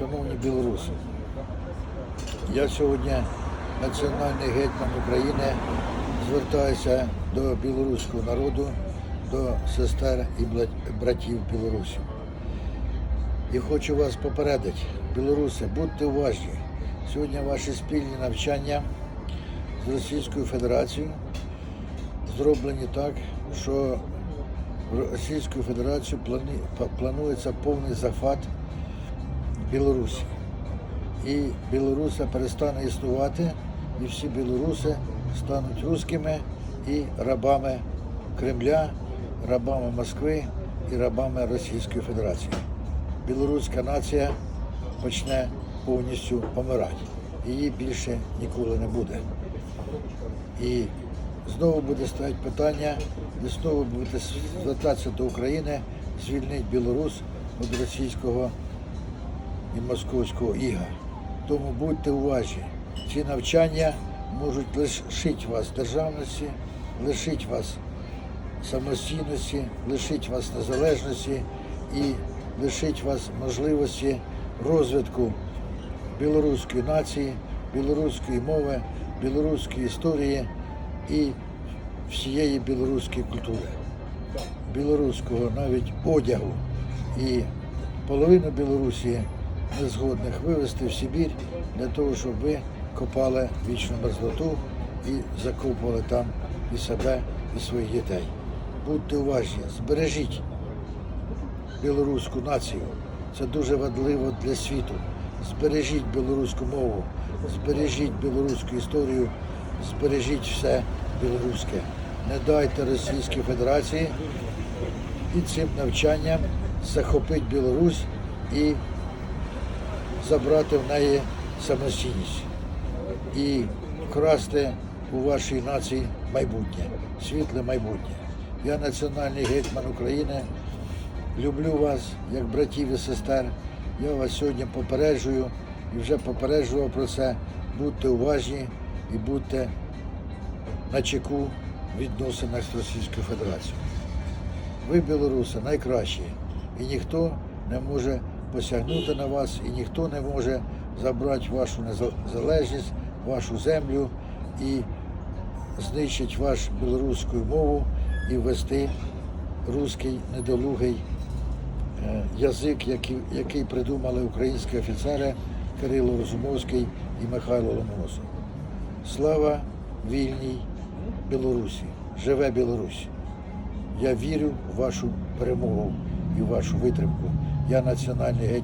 Шановні білоруси, я сьогодні національний гетьман України звертаюся до білоруського народу, до сестер і братів білорусів. І хочу вас попередити, білоруси, будьте уважні. Сьогодні ваші спільні навчання з Російською Федерацією зроблені так, що Російською Федерацією планується повний захват Білорусі. І Білоруся перестане існувати, і всі білоруси стануть русскими і рабами Кремля, рабами Москви і рабами Російської Федерації. Білоруська нація почне повністю помирати. Її більше ніколи не буде. І знову буде стояти питання, і знову буде звертатися до України, звільнити Білорусь від російського і московського іга. Тому будьте уважні, ці навчання можуть лишити вас державності, лишити вас самостійності, лишити вас незалежності і лишити вас можливості розвитку білоруської нації, білоруської мови, білоруської історії і всієї білоруської культури, білоруського навіть одягу. І половину Білорусі незгодних вивезти в Сибір для того, щоб ви копали вічну мерзлоту і закопували там і себе, і своїх дітей. Будьте уважні, збережіть білоруську націю. Це дуже важливо для світу. Збережіть білоруську мову, збережіть білоруську історію, збережіть все білоруське. Не дайте Російській Федерації і цим навчанням захопити Білорусь і забрати в неї самостійність і вкрасти у вашій нації майбутнє, світле майбутнє. Я національний гетьман України. Люблю вас як братів і сестер. Я вас сьогодні попереджую і вже попереджував про це. Будьте уважні і будьте на чеку відносинах з Російською Федерацією. Ви, білоруси, найкращі, і ніхто не може посягнути на вас, і ніхто не може забрати вашу незалежність, вашу землю і знищити вашу білоруську мову і ввести руський недолугий е, язик, який, який придумали українські офіцери Кирило Розумовський і Михайло Ломоносов. Слава вільній Білорусі! Живе Білорусь! Я вірю в вашу перемогу і в вашу витримку. Я національний геть.